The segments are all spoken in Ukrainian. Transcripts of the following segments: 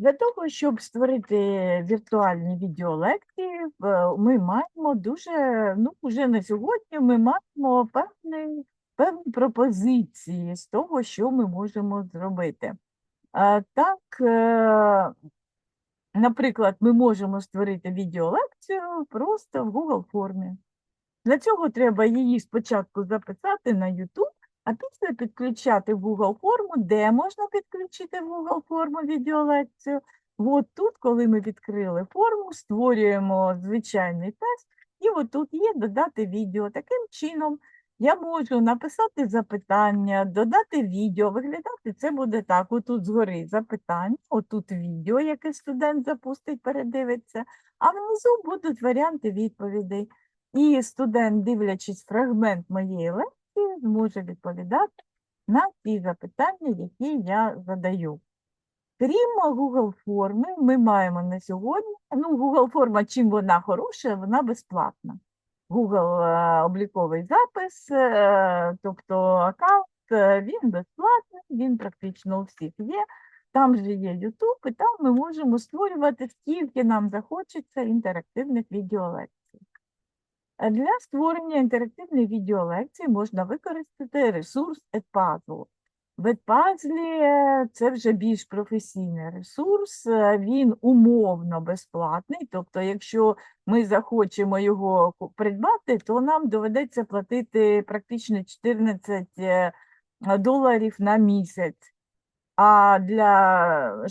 Для того, щоб створити віртуальні відеолекції, ми маємо дуже, ну, вже на сьогодні ми маємо певні, певні пропозиції з того, що ми можемо зробити. Так, е, наприклад, ми можемо створити відеолекцію просто в Google формі. Для цього треба її спочатку записати на YouTube, а після підключати Google форму, де можна підключити Google форму відеолекцію. От тут, коли ми відкрили форму, створюємо звичайний тест, і от тут є додати відео. Таким чином я можу написати запитання, додати відео. Виглядати це буде так: отут згори запитання, отут відео, яке студент запустить, передивиться, а внизу будуть варіанти відповідей. І студент, дивлячись фрагмент моєї лекції, зможе відповідати на ті запитання, які я задаю. Крім Google форми, ми маємо на сьогодні, ну, Google форма, чим вона хороша, вона безплатна. Google е, обліковий запис, е, тобто аккаунт, е, він безплатний, він практично у всіх є. Там же є YouTube, і там ми можемо створювати скільки нам захочеться інтерактивних відеолекцій. Для створення інтерактивної відеолекції можна використати ресурс Edpuzzle. В Edpuzzle е, це вже більш професійний ресурс, е, він умовно безплатний, тобто якщо ми захочемо його придбати, то нам доведеться платити практично 14 е, доларів на місяць. А для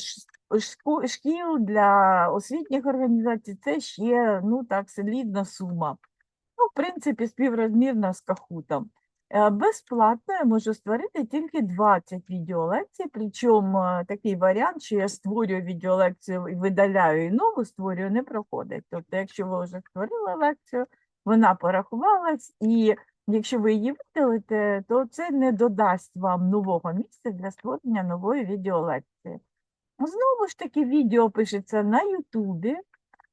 шкіл, для освітніх організацій це ще ну так солідна сума. Ну, в принципі, співрозмірна з кахутом. Е, Безплатно я можу створити тільки 20 відеолекцій, причому е, такий варіант, що я створюю відеолекцію і видаляю і нову створюю, не проходить. Тобто, якщо ви вже створили лекцію, вона порахувалась, і якщо ви її видалите, то це не додасть вам нового місця для створення нової відеолекції. Знову ж таки, відео пишеться на Ютубі.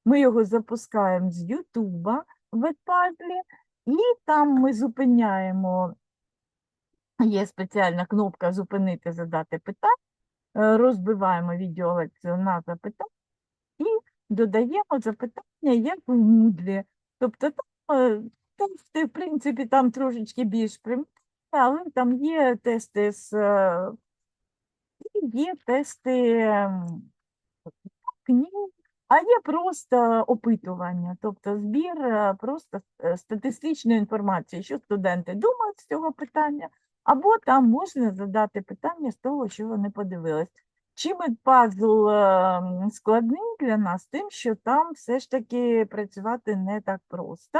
Ми його запускаємо з Ютуба в Edpuzzle, і там ми зупиняємо, є спеціальна кнопка Зупинити, задати питання, е, розбиваємо відеолекцію на запитання і додаємо запитання, як в Moodle. Тобто там е, тести, в принципі, там трошечки більш примітивні, але там є тести з е, є тести книг, а є просто опитування, тобто збір е, просто е, статистичної інформації, що студенти думають з цього питання, або там можна задати питання з того, що вони подивились. Чим пазл ем, складний для нас, тим, що там все ж таки працювати не так просто.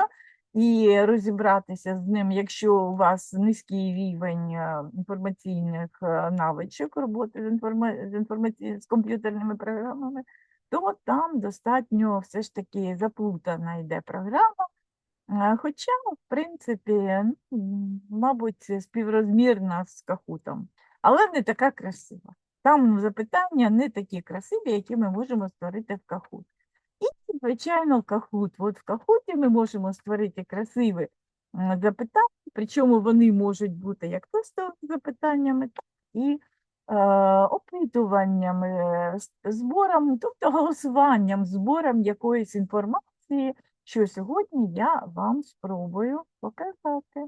І розібратися з ним, якщо у вас низький рівень е, інформаційних навичок роботи з, інформаці... з комп'ютерними програмами, то там достатньо все ж таки заплутана йде програма. Е, Хоча, в принципі, мабуть, співрозмірна з кахутом, але не така красива. Там запитання не такі красиві, які ми можемо створити в кахут. І, звичайно, кахут. От в кахуті ми можемо створити красиві запитання, причому вони можуть бути як тестовими запитаннями, так і е, опитуваннями, з- збором, тобто голосуванням, збором якоїсь інформації, що сьогодні я вам спробую показати.